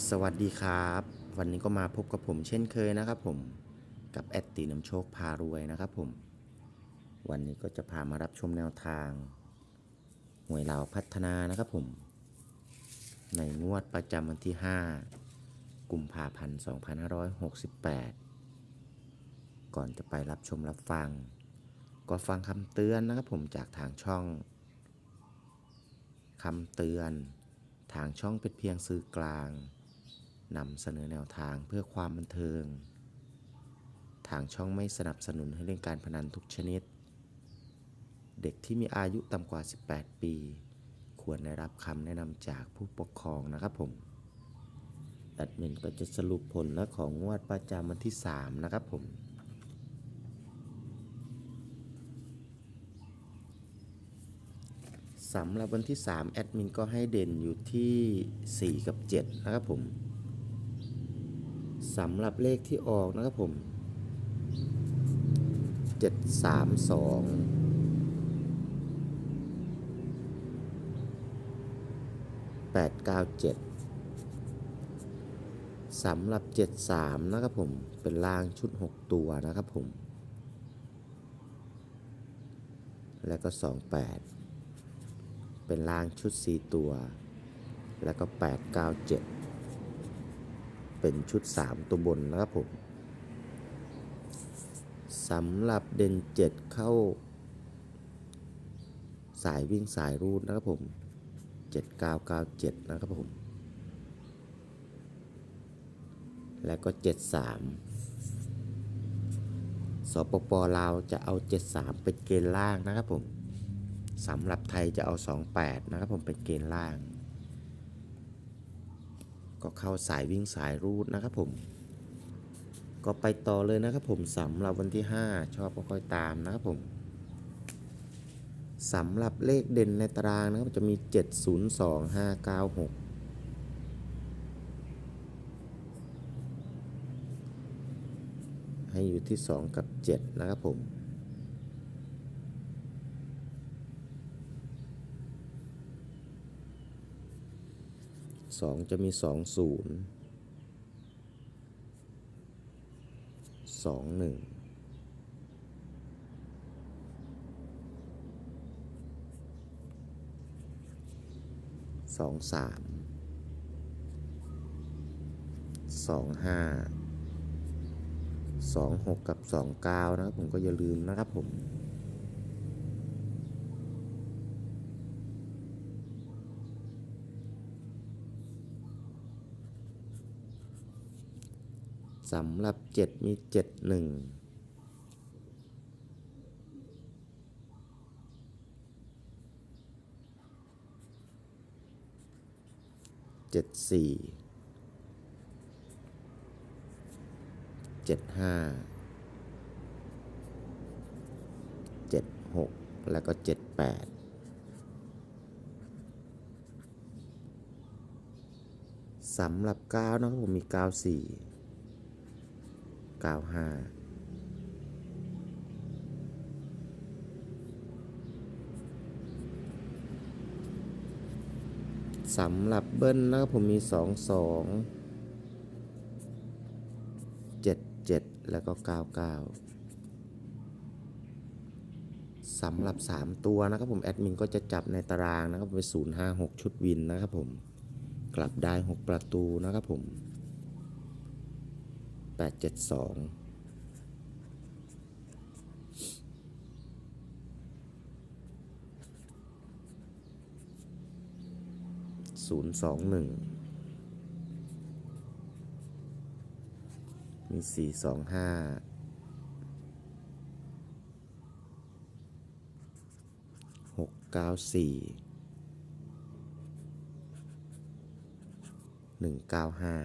สวัสดีครับ วันนี้ก็มาพบกับผมเช่นเคยนะครับผมกับแอดตีน้ำโชคพารวยนะครับผม วันนี้ก็จะพามารับชมแนวทางหวยลาวพัฒนานะครับผม ในงวดประจำวันที่ 5 กุมภาพันธ์ 2568 ก่อนจะไปรับชมรับฟัง ก็ฟังคำเตือนนะครับผมจากทางช่องคำเตือนทางช่องเป็นเพียงสื่อกลาง นำเสนอแนวทางเพื่อความบันเทิง ทางช่องไม่สนับสนุนให้เล่นการพนันทุกชนิด เด็กที่มีอายุต่ำกว่า 18 ปี ควรได้รับคำแนะนำจากผู้ปกครองนะครับผมแอดมินก็จะสรุปผลและของงวดประจำวันที่ 3 นะครับผมสำหรับวันที่ 3 แอดมินก็ให้เด่นอยู่ที่ 4 กับ 7 นะครับผม สำหรับเลขที่ออกนะครับผม 7 3 2 8 9 7สำหรับ 7 3 นะครับผม เป็นล่างชุด 6 ตัวนะครับผม แล้วก็ 2 8 เป็นล่างชุด 4 ตัว แล้วก็ 8 9 7 เป็นชุด 3 ตัวบนนะครับผมสำหรับเด่น 7 เข้า สายวิ่งสายรูดนะครับผม 7997 นะครับผม แล้วก็ 73สปปลาวจะเอา 73 เป็นเกณฑ์ล่างนะครับผมสำหรับไทยจะเอา 28 นะครับผมเป็นเกณฑ์ล่าง ก็เข้าสายวิ่งสายรูดนะครับผม ก็ไปต่อเลยนะครับผมสำหรับวันที่ 5 ชอบก็ค่อยตามนะครับผมสำหรับเลขเด่นในตารางนะครับจะมี 702 596ให้อยู่ที่ 2 กับ 7 นะครับผม สองจะมีสองศูนย์สองหนึ่งสองสามสองห้าสองหกกับสองเก้านะครับผมก็อย่าลืมนะครับผม สำหรับเจ็ดมีเจ็ดหนึ่งเจ็ดสี่เจ็ดห้าเจ็ดหกแล้วก็เจ็ดแปดสำหรับเก้านะครับผมมี เก้าสี่95สำหรับเบิ้ลนะครับผมมี 2 2 7 7 แล้วก็ 99สำหรับ 3 ตัวนะครับผม แอดมินก็จะจับในตารางนะครับเป็น056 ชุดวินนะครับผม กลับได้ 6 ประตูนะครับผม 872ศูนย์สองหนึ่งมีสี่สองห้าหกเก้าสี่หนึ่งเก้าห้า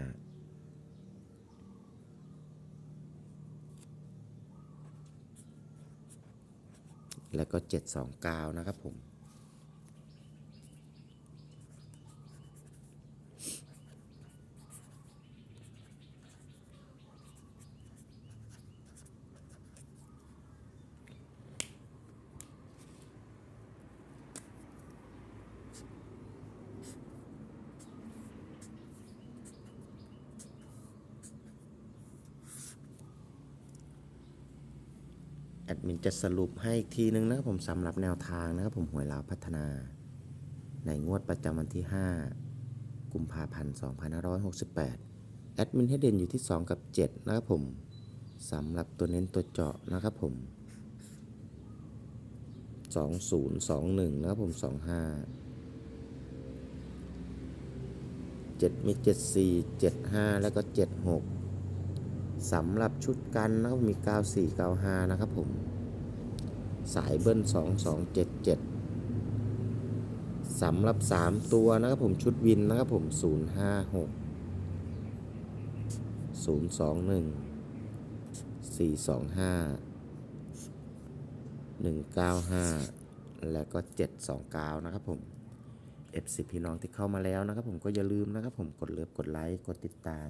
แล้วก็ 729 นะครับผม แอดมินจะสรุปให้อีกทีนึงนะครับผมสำหรับแนวทางนะครับผมหวยลาวพัฒนา ในงวดประจำวันที่ 5 กุมภาพันธ์ 2568 แอดมินให้เด่นอยู่ที่ 2 กับ 7 นะครับผมสำหรับตัวเน้นตัวเจาะนะครับผม 2021 นะครับผม 25 7 มี 74 75 แล้วก็ 76 สำหรับชุดกันนะครับมี94 95นะครับผม สายเบิ้ล 2277สำหรับ 3 ตัวนะครับผมชุดวินนะครับผม 056 021 425 195 และก็ 729 นะครับผม F10 พี่น้องที่เข้ามาแล้วนะครับผมก็อย่าลืมนะครับผมกดเลิฟกดไลค์ กดติดตาม